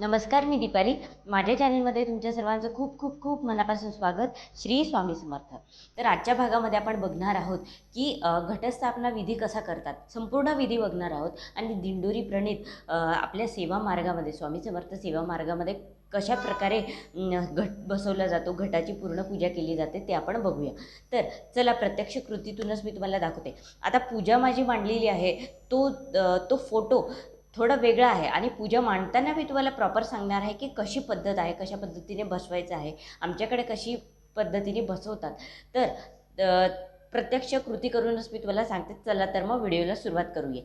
नमस्कार मी दीपाली. माझ्या चॅनलमध्ये तुमच्या सर्वांचं खूप खूप खूप मनापासून स्वागत. श्री स्वामी समर्थ. तर आजच्या भागामध्ये आपण बघणार आहोत की घटस्थापना विधी कसा करतात. संपूर्ण विधी बघणार आहोत. आणि दिंडोरी प्रणित आपल्या सेवा मार्गामध्ये स्वामी समर्थ सेवा मार्गामध्ये कशा प्रकारे घट बसवला जातो घटाची पूर्ण पूजा केली जाते ते आपण बघूया. तर चला प्रत्यक्ष कृतीतूनच मी तुम्हाला दाखवते. आता पूजा माझी मांडलेली आहे. तो तो फोटो थोडं वेगळं आहे. आणि पूजा मांडताना मी तुम्हाला प्रॉपर सांगणार आहे की कशी पद्धत आहे कशा पद्धतीने बसवायचं आहे. आमच्याकडे कशी पद्धतीने बसवतात. तर प्रत्यक्ष कृती करूनच मी तुम्हाला सांगते. चला तर मग व्हिडिओला सुरुवात करूया.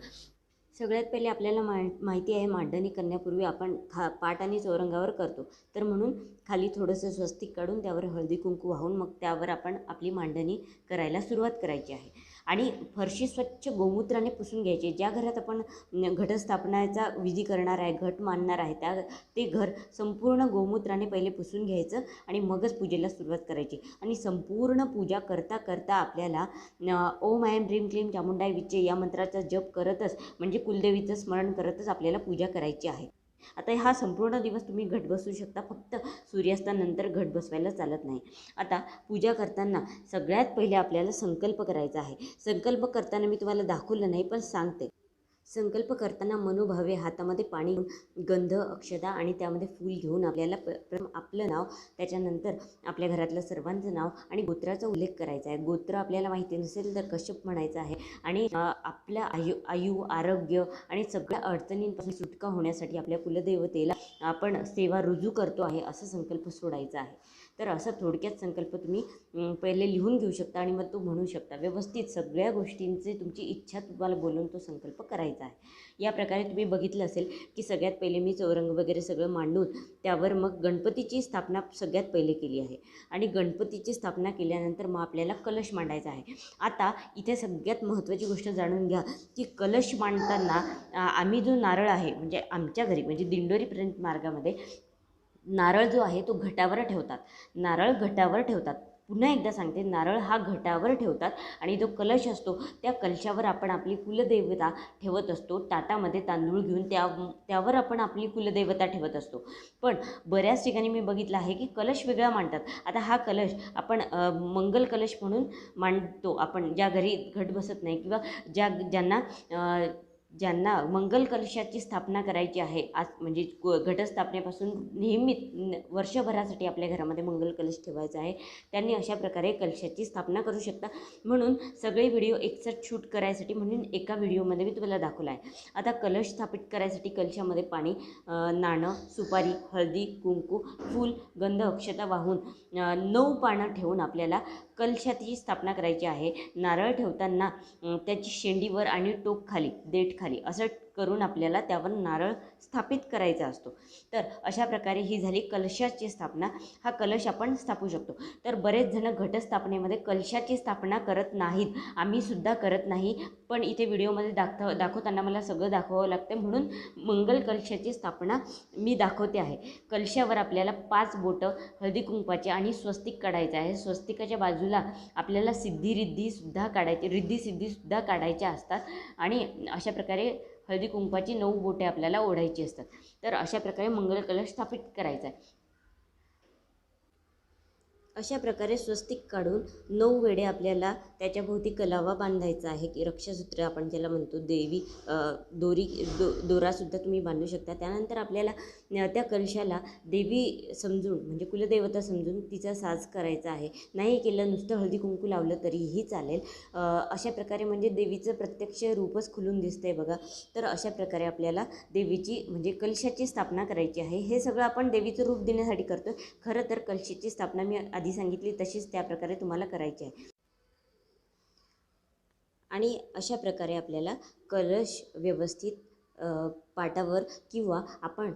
सगळ्यात पहिले आपल्याला मा माहिती आहे मांडणी करण्यापूर्वी आपण खा पाट आणि चौरंगावर करतो. तर म्हणून खाली थोडंसं स्वस्तिक काढून त्यावर हळदी कुंकू वाहून मग त्यावर आपण आपली मांडणी करायला सुरुवात करायची आहे. आणि फरशी स्वच्छ गोमूत्राने पुसून घ्यायची. ज्या घरात आपण घटस्थापनाचा विधी करणार आहे घट मानणार आहे त्या ते घर संपूर्ण गोमूत्राने पहिले पुसून घ्यायचं आणि मगच पूजेला सुरुवात करायची. आणि संपूर्ण पूजा करता करता आपल्याला ओम आय एम ड्रीम क्लीम चामुंडाय विच्चे या मंत्राचा जप करतच म्हणजे कुलदेवीचं स्मरण करतच आपल्याला पूजा करायची आहे. आता हा संपूर्ण दिवस तुम्ही घट बसू शकता. फक्त सूर्यास्तानंतर घट बसवायला चालत नाही. आता पूजा करताना सगळ्यात पहिले आपल्याला संकल्प करायचा आहे. संकल्प करताना मी तुम्हाला दाखवलं नाही पण सांगते. संकल्प करताना मनोभावे हातामध्ये पाणी घेऊन गंध अक्षदा आणि त्यामध्ये फूल घेऊन आपल्याला प प्रथम आपलं नाव त्याच्यानंतर आपल्या घरातलं सर्वांचं नाव आणि गोत्राचा उल्लेख करायचा आहे. गोत्र आपल्याला माहिती नसेल तर कश्यप म्हणायचं आहे. आणि आपल्या आयु आयु आरोग्य आणि सगळ्या अडचणींपासून सुटका होण्यासाठी आपल्या कुलदेवतेला आपण सेवा रुजू करतो आहे असा संकल्प सोडायचा आहे. तर असा थोडक्यात संकल्प तुम्ही पहिले लिहून घेऊ शकता आणि मग तो म्हणू शकता. व्यवस्थित सगळ्या गोष्टींचे तुमची इच्छा तुम्हाला बोलून तो संकल्प करायचा आहे. या प्रकारे तुम्ही बघितलं असेल की सगळ्यात पहिले मी चौरंग वगैरे सगळं मांडून त्यावर मग गणपतीची स्थापना सगळ्यात पहिले केली आहे. आणि गणपतीची स्थापना केल्यानंतर मग आपल्याला कलश मांडायचा आहे. आता इथे सगळ्यात महत्त्वाची गोष्ट जाणून घ्या की कलश मांडताना आम्ही जो नारळ आहे म्हणजे आमच्या घरी म्हणजे दिंडोरीपर्यंत मार्गामध्ये नारळ जो आहे तो घटावर ठेवतात. नारळ घटावर ठेवतात. पुन्हा एकदा सांगते नारळ हा घटावर ठेवतात आणि जो कलश असतो त्या कलशावर आपण आपली कुलदेवता ठेवत असतो. ताटामध्ये तांदूळ घेऊन त्या त्यावर आपण आपली कुलदेवता ठेवत असतो. पण बऱ्याच ठिकाणी मी बघितलं आहे की कलश वेगळा मांडतात. आता हा कलश आपण मंगल कलश म्हणून मांडतो. आपण ज्या घरी घट बसत नाही किंवा ज्या ज्यांना ज्यांना मंगल कलशाची स्थापना करायची आहे आज म्हणजे घटस्थापनेपासून नेहमी वर्षभरासाठी आपल्या घरामध्ये मंगल कलश ठेवायचा आहे त्यांनी अशा प्रकारे कलशाची स्थापना करू शकता. म्हणून सगळे व्हिडिओ एकसाथ शूट करायसाठी म्हणून एका व्हिडिओमध्ये मी तुम्हाला दाखवला आहे आता कलश स्थापित करायसाठी कलशामध्ये पाणी नाणं सुपारी हळदी कुंकू फूल गंध अक्षता वाहून नऊ पानं ठेवून आपल्याला कलशाची स्थापना करायची आहे. नारळ ठेवताना त्याची शेंडीवर आणि टोक खाली देठ खाली असं करून आपल्याला त्यावर नारळ स्थापित करायचा असतो. तर अशा प्रकारे ही झाली कलशाची स्थापना. हा कलश आपण स्थापू शकतो. तर बरेच जण घटस्थापनेमध्ये कलशाची स्थापना करत नाहीत. आम्ही सुद्धा करत नाही. पण इथे व्हिडिओमध्ये दाखव दाखवताना मला सगळं दाखवावं लागतं म्हणून मंगल कलशाची स्थापना मी दाखवते आहे. कलशावर आपल्याला पाच बोटं हळदी कुंकवाचे आणि स्वस्तिक काढायचं आहे. स्वस्तिकाच्या बाजूला आपल्याला सिद्धी रिद्धीसुद्धा काढायची रिद्धी सिद्धीसुद्धा काढायच्या असतात. आणि अशा प्रकारे हळदी कुंकवाची नऊ बोटे आपल्याला ओढायची असतात. तर अशा प्रकारे मंगल कलश स्थापित करायचा आहे. अशा प्रकारे स्वस्तिक काढून नऊ वेळे आपल्याला त्याच्याभोवती कलावा बांधायचा आहे की रक्षासूत्र आपण ज्याला म्हणतो देवी दोरी दो दोरासुद्धा तुम्ही बांधू शकता. त्यानंतर आपल्याला त्या कलशाला देवी समजून म्हणजे कुलदेवता समजून तिचा साज करायचा आहे. नाही केलं नुसतं हळदी कुंकू लावलं तरीही चालेल. अशा प्रकारे म्हणजे देवीचं प्रत्यक्ष रूपच खुलून दिसतं आहे बघा. तर अशा प्रकारे आपल्याला देवीची म्हणजे कलशाची स्थापना करायची आहे. हे सगळं आपण देवीचं रूप देण्यासाठी करतो खरं तर कलशाची स्थापना मी आधी सांगितली तशीच त्या प्रकारे तुम्हाला करायची आहे. आणि अशा प्रकारे आपल्याला कलश व्यवस्थित पाटावर किंवा आपण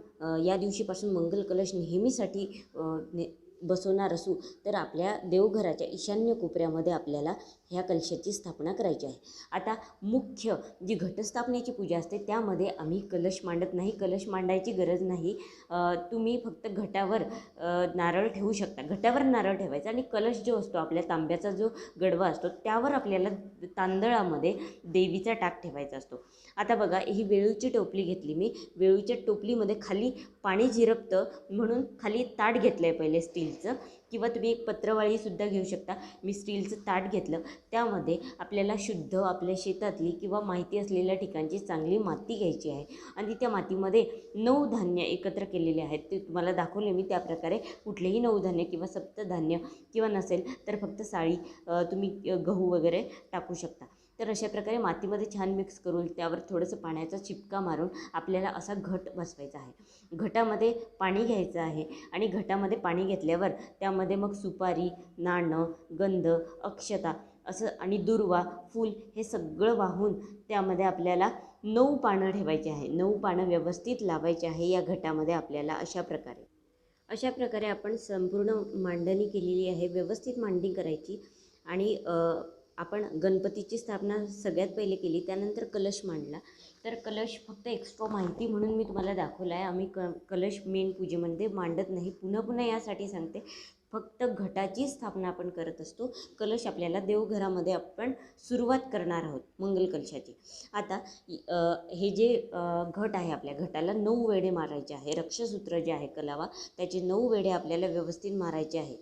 या दिवशीपासून मंगल कलश नेहमीसाठी ने बसवणार असू तर आपल्या देवघराच्या ईशान्य कोपऱ्यामध्ये आपल्याला ह्या कलशाची स्थापना करायची आहे. आता मुख्य जी घटस्थापनेची पूजा असते त्यामध्ये आम्ही कलश मांडत नाही कलश मांडायची गरज नाही. तुम्ही फक्त घटावर नारळ ठेवू शकता. घटावर नारळ ठेवायचा आणि कलश जो असतो आपल्या तांब्याचा जो गडवा असतो त्यावर आपल्याला तांदळामध्ये देवीचा टाक ठेवायचा असतो. आता बघा ही वेळूची टोपली घेतली मी. वेळूच्या टोपलीमध्ये खाली पाणी झिरपतं म्हणून खाली ताट घेतलं आहे पहिले स्टीलचं किंवा तुम्ही एक पत्रवाळीसुद्धा घेऊ शकता. मी स्टीलचं ताट घेतलं. त्यामध्ये आपल्याला शुद्ध आपल्या शेतातली किंवा माहिती असलेल्या ठिकाणची चांगली माती घ्यायची आहे. आणि त्या मातीमध्ये नऊ धान्य एकत्र केलेले आहेत. ते तुम्हाला दाखवले मी. त्याप्रकारे कुठलेही नऊ धान्य किंवा सप्तधान्य किंवा नसेल तर फक्त साळी तुम्ही गहू वगैरे टाकू शकता. तर अशा प्रकारे मातीमध्ये छान मिक्स करून त्यावर थोडंसं पाण्याचा चिपका मारून आपल्याला असा घट बसवायचा आहे. घटामध्ये पाणी घ्यायचं आहे आणि घटामध्ये पाणी घेतल्यावर त्यामध्ये मग सुपारी नाणं गंध अक्षता असं आणि दुर्वा फूल हे सगळं वाहून त्यामध्ये आपल्याला नऊ पानं ठेवायची आहे. नऊ पानं व्यवस्थित लावायची आहे या घटामध्ये आपल्याला अशा प्रकारे. अशा प्रकारे आपण संपूर्ण मांडणी केलेली आहे. व्यवस्थित मांडणी करायची आणि आपण गणपतीची स्थापना सगळ्यात पहिले केली त्यानंतर कलश मांडला. तर कलश फक्त एक्स्ट्रा माहिती म्हणून मी तुम्हाला दाखवला आहे आम्ही क कलश मेन पूजेमध्ये मांडत नाही. पुन्हा पुन्हा यासाठी सांगते. फक्त घटाची स्थापना आपण करत असतो. कलश आपल्याला देवघरामध्ये आपण सुरुवात करणार आहोत मंगल कलशाची. आता हे जे घट आहे आपल्या घटाला नऊ वेढे मारायचे आहे. रक्षसूत्र जे आहे कलावा त्याचे नऊ वेढे आपल्याला व्यवस्थित मारायचे आहे.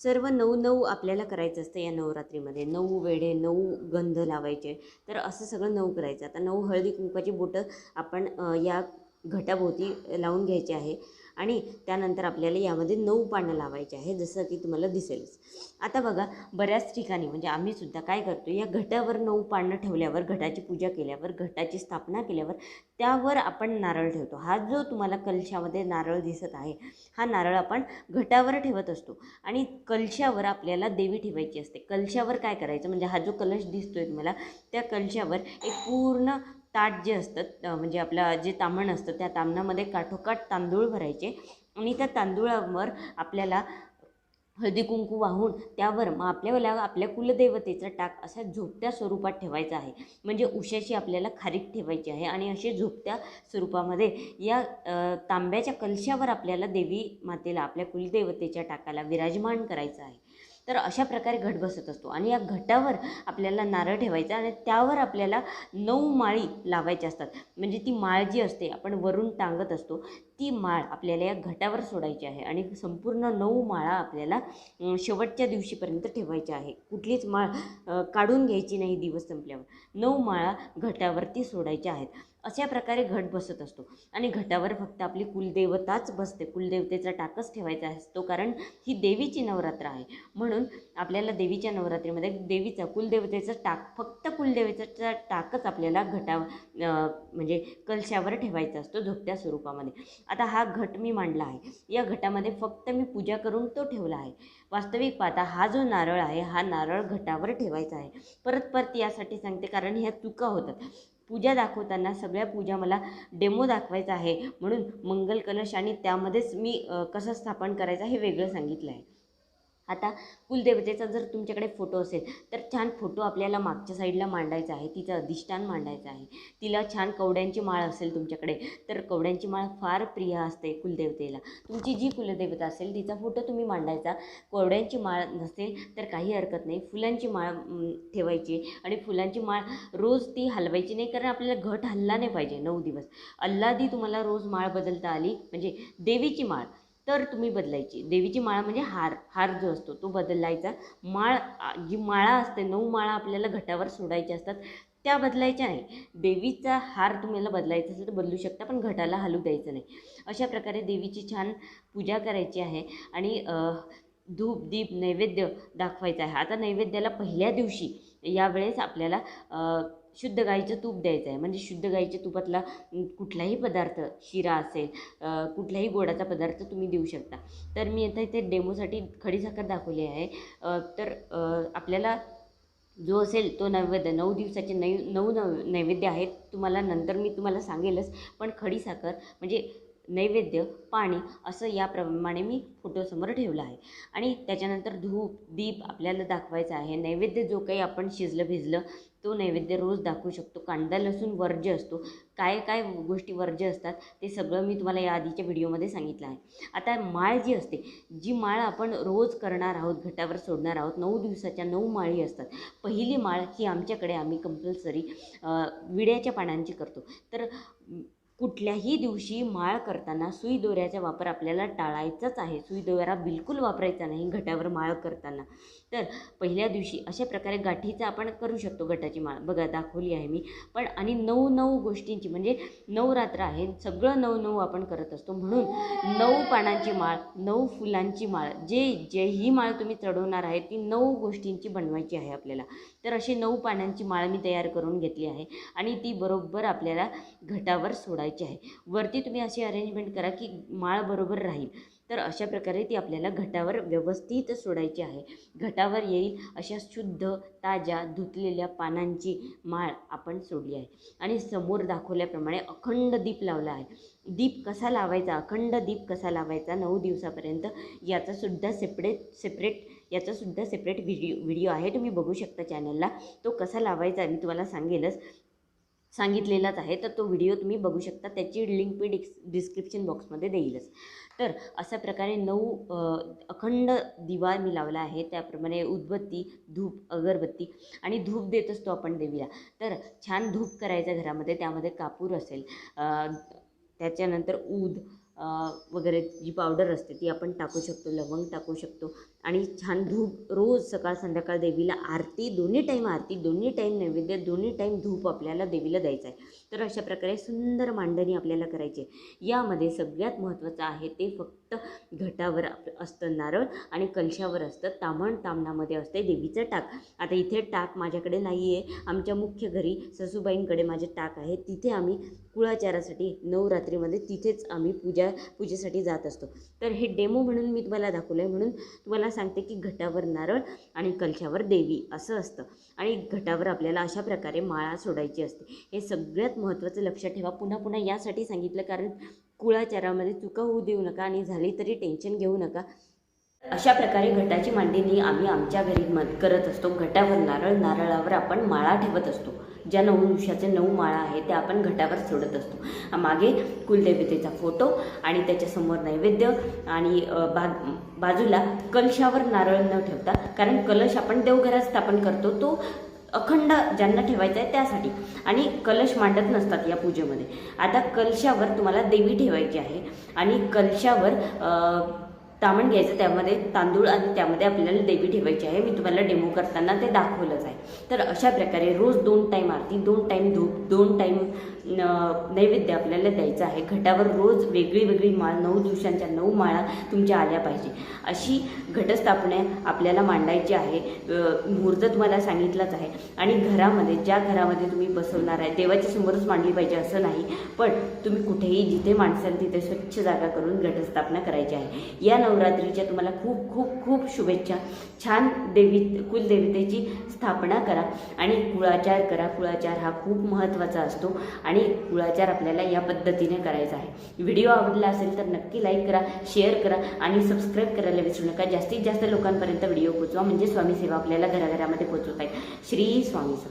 सर्व नऊ नऊ आपल्याला करायचं असतं या नवरात्रीमध्ये. नऊ वेढे नऊ गंध लावायचे. तर असं सगळं नऊ करायचं. आता नऊ हळदी कुंकाची बोटं आपण या घटाभोवती लावून घ्यायचे आहे. आणि त्यानंतर आपल्याला यामध्ये नऊ पानं लावायचे आहे जसं की तुम्हाला दिसेलच. आता बघा बऱ्याच ठिकाणी म्हणजे आम्ही सुद्धा काय करतो या घटावर नऊ पानं ठेवल्यावर घटाची पूजा केल्यावर घटाची स्थापना केल्यावर त्यावर आपण नारळ ठेवतो. हा जो तुम्हाला कलशामध्ये नारळ दिसत आहे हा नारळ आपण घटावर ठेवत असतो. आणि कलशावर आपल्याला देवी ठेवायची असते. कलशावर काय करायचं? म्हणजे हा जो कलश दिसतोय तुम्हाला त्या कलशावर एक पूर्ण ताट जे असतं म्हणजे आपलं जे तामण असतं त्या तामणामध्ये काठोकाठ तांदूळ भरायचे आणि त्या तांदूळावर आपल्याला हळदी कुंकू वाहून त्यावर मग आपल्याला आपल्या कुलदेवतेचा टाक असा झोपत्या स्वरूपात ठेवायचा आहे. म्हणजे उशाशी आपल्याला खारीक ठेवायची आहे आणि असे झोपत्या स्वरूपामध्ये या तांब्याच्या कलशावर आपल्याला देवी मातेला आपल्या कुलदेवतेच्या टाकाला विराजमान करायचं आहे. तर अशा प्रकारे घट बसत असतो. आणि या घटावर आपल्याला नारळ ठेवायचा आणि त्यावर आपल्याला नऊ माळी लावायच्या असतात. म्हणजे ती माळ जी असते आपण वरून टांगत असतो ती माळ आपल्याला या घटावर सोडायची आहे. आणि संपूर्ण नऊ माळा आपल्याला शेवटच्या दिवशीपर्यंत ठेवायच्या आहे. कुठलीच माळ काढून घ्यायची नाही दिवस संपल्यावर. नऊ माळा घटावरती सोडायच्या आहेत. अशा प्रकारे घट बसत असतो. आणि घटावर फक्त आपली कुलदेवताच बसते. कुलदेवतेचा टाकच ठेवायचा असतो कारण ही देवीची नवरात्र आहे. म्हणून आपल्याला देवीच्या नवरात्रीमध्ये देवीचा कुलदेवतेचा टाक फक्त कुलदेवतेचा टाकच आपल्याला घटा म्हणजे कलशावर ठेवायचा असतो झोपत्या स्वरूपामध्ये. आता हा घट मी मांडला आहे. या घटामध्ये फक्त मी पूजा करून तो ठेवला आहे. वास्तविक पाहता हा जो नारळ आहे हा नारळ घटावर ठेवायचा आहे. परत परत यासाठी सांगते कारण ह्या चुका होतात. पूजा दाखवताना सगळ्या पूजा मला डेमो दाखवायचा आहे. म्हणून मंगल कलश आणि त्यामध्येच मी कसं स्थापन करायचं हे वेगळं सांगितलं आहे आता कुलदेवतेचा जर तुमच्याकडे फोटो असेल तर छान फोटो आपल्याला मागच्या साईडला मांडायचा आहे. तिचं अधिष्ठान मांडायचं आहे. तिला छान कवड्यांची माळ असेल तुमच्याकडे तर कवड्यांची माळ फार प्रिय असते कुलदेवतेला. तुमची जी कुलदेवता असेल तिचा फोटो तुम्ही मांडायचा. कवड्यांची माळ नसेल तर काही हरकत नाही. फुलांची माळ ठेवायची आणि फुलांची माळ रोज ती हलवायची नाही कारण आपल्याला घट हलला नाही पाहिजे नऊ दिवस. अल्लादी तुम्हाला रोज माळ बदलता आली म्हणजे देवीची माळ. तर तुम्ही बदलायची. देवीची माळा म्हणजे हार हार जो असतो तो बदलायचा. माळ जी माळा असते नऊ माळा आपल्याला घटावर सोडायच्या असतात त्या बदलायच्या नाही. देवीचा हार तुम्हाला बदलायचा असेल तर बदलू शकता पण घटाला हलू द्यायचं नाही. अशा प्रकारे देवीची छान पूजा करायची आहे आणि धूप दीप नैवेद्य दाखवायचा आहे. आता नैवेद्याला पहिल्या दिवशी यावेळेस आपल्याला शुद्ध गाईचं तूप द्यायचं आहे म्हणजे शुद्ध गाईच्या तुपातला कुठलाही पदार्थ शिरा असेल कुठलाही गोडाचा पदार्थ तुम्ही देऊ शकता. तर मी आता इथे डेमोसाठी खडीसाखर दाखवली आहे. तर आपल्याला जो असेल तो नैवेद्य नऊ दिवसाचे नै नऊ नव नैवेद्य आहेत. तुम्हाला नंतर मी तुम्हाला सांगेलच. पण खडीसाखर म्हणजे नैवेद्य पाणी असं याप्रमाणे मी फोटोसमोर ठेवलं आहे. आणि त्याच्यानंतर धूप दीप आपल्याला दाखवायचा आहे. नैवेद्य जो काही आपण शिजलं भिजलं तो नैवेद्य रोज दाखवू शकतो. कांदा लसूण वर्ज्य असतो. काय काय गोष्टी वर्ज्य असतात ते सगळं मी तुम्हाला या आधीच्या व्हिडिओमध्ये सांगितलं आहे. आता माळ जी असते जी माळ आपण रोज करणार आहोत घटावर सोडणार आहोत नऊ दिवसाच्या नऊ माळी असतात. पहिली माळ ही आमच्याकडे आम्ही कंपल्सरी विड्याच्या पानांची करतो. तर कुठल्याही दिवशी माळ करताना सुई दोऱ्याचा वापर आपल्याला टाळायचाच आहे. सुई दोरा बिलकुल वापरायचा नाही घटावर माळ करताना. तर पहिल्या दिवशी अशा प्रकारे गाठीचा आपण करू शकतो गटाची माळ. बघा दाखवली आहे मी. पण आणि नऊ नऊ गोष्टींची म्हणजे नऊ रात्र आहे. सगळं नऊ नऊ आपण करत असतो. म्हणून नऊ पानांची माळ नऊ फुलांची माळ जे जे ही माळ तुम्ही चढवणार आहे ती नऊ गोष्टींची बनवायची आहे आपल्याला. तर अशी नऊ पानांची माळ मी तयार करून घेतली आहे. आणि ती बरोबर आपल्याला घटावर सोडायची आहे. वरती तुम्ही अशी अरेंजमेंट करा की माळ बरोबर राहील. तर अशा प्रकारे ती आपल्याला घटावर व्यवस्थित सोडायची आहे. घटावर येईल अशा शुद्ध ताज्या धुतलेल्या पानांची माळ आपण सोडली आहे. आणि समोर दाखवल्याप्रमाणे अखंड दीप लावला आहे. दीप कसा लावायचा? अखंड दीप कसा लावायचा? नऊ दिवसापर्यंत याचासुद्धा सेपरेट सेपरेट याचासुद्धा सेपरेट व्हिडिओ व्हिडिओ आहे. तुम्ही बघू शकता चॅनलला तो कसा लावायचा? मी तुम्हाला सांगेलच. सांगितलेलाच आहे तर तो व्हिडिओ तुम्ही बघू शकता. त्याची लिंक मी डिक्स डिस्क्रिप्शन बॉक्समध्ये देईलच. तर अशा प्रकारे नऊ अखंड दिवा मी लावला आहे. त्याप्रमाणे उदबत्ती धूप अगरबत्ती आणि धूप देत असतो आपण देवीला. तर छान धूप करायचं घरामध्ये त्यामध्ये कापूर असेल. त्याच्यानंतर ऊद वगैरे जी पावडर असते ती आपण टाकू शकतो लवंग टाकू शकतो. आणि छान धूप रोज सकाळ संध्याकाळ देवीला आरती दोन्ही टाईम आरती दोन्ही टाईम नैवेद्य दोन्ही टाईम धूप आपल्याला देवीला द्यायचं आहे. तर अशा प्रकारे सुंदर मांडणी आपल्याला करायची आहे. यामध्ये सगळ्यात महत्त्वाचं आहे ते फक्त घटावर असतं नारळ आणि कलशावर असतं. तामण तामणामध्ये असते देवीचं टाक. आता इथे टाक माझ्याकडे नाही आहे आमच्या मुख्य घरी ससूबाईंकडे माझे टाक आहे. तिथे आम्ही कुळाचारासाठी नवरात्रीमध्ये तिथेच आम्ही पूजा पूजेसाठी जात असतो. तर हे डेमो म्हणून मी तुम्हाला दाखवलं आहे म्हणून तुम्हाला सांगते की घटावर नारळ आणि कलशावर देवी असं असतं. आणि घटावर आपल्याला अशा प्रकारे माळा सोडायची असते. हे सगळ्यात महत्त्वाचं लक्षात ठेवा. पुन्हा पुन्हा यासाठी सांगितलं कारण कुळाचारामध्ये चुका होऊ देऊ नका आणि झाली तरी टेन्शन घेऊ नका. अशा प्रकारे घटाची मांडणी आम्ही आमच्या घरी म करत असतो. घटावर नारळ नारळावर आपण माळा ठेवत असतो. ज्या नऊ दिवसाचे नऊ माळा आहेत त्या आपण घटावर सोडत असतो. मागे कुलदेवतेचा फोटो आणि त्याच्यासमोर नैवेद्य आणि बा बाजूला कलशावर नारळ न ठेवता कारण कलश आपण देवघरात स्थापन करतो तो अखंड ज्यांना ठेवायचं आहे त्यासाठी. आणि कलश मांडत नसतात या पूजेमध्ये. आता कलशावर तुम्हाला देवी ठेवायची आहे. आणि कलशावर तामण घ्यायचं त्यामध्ये तांदूळ आणि त्यामध्ये आपल्याला देवी ठेवायची आहे. मी तुम्हाला डेमो करताना ते दाखवलंच आहे. तर अशा प्रकारे रोज दोन टाईम आरती दोन टाईम धूप दोन टाईम नैवेद्य आपल्याला द्यायचं आहे. घटावर रोज वेगळी वेगळी माळ नऊ दिवसांच्या नऊ माळा तुमच्या आल्या पाहिजे. अशी घटस्थापना आपल्याला मांडायची आहे. मुहूर्त तुम्हाला सांगितलंच आहे. आणि घरामध्ये ज्या घरामध्ये तुम्ही बसवणार आहे देवाच्या समोरच मांडली पाहिजे असं नाही. पण तुम्ही कुठेही जिथे माणसाल तिथे स्वच्छ जागा करून घटस्थापना करायची आहे. या नवरात्रीच्या तुम्हाला खूप खूप खूप शुभेच्छा. छान देवी कुलदेवतेची स्थापना करा. आणि कुळाचार करा. कुळाचार हा खूप महत्त्वाचा असतो. आणि कुळाचार आपल्याला या पद्धतीने करायचा आहे. व्हिडिओ आवडला असेल तर नक्की लाईक करा शेअर करा आणि सबस्क्राईब करायला विसरू नका. जास्तीत जास्त लोकांपर्यंत व्हिडिओ पोचवा म्हणजे स्वामी सेवा आपल्याला घराघरामध्ये पोचवता येईल श्री स्वामी सेवा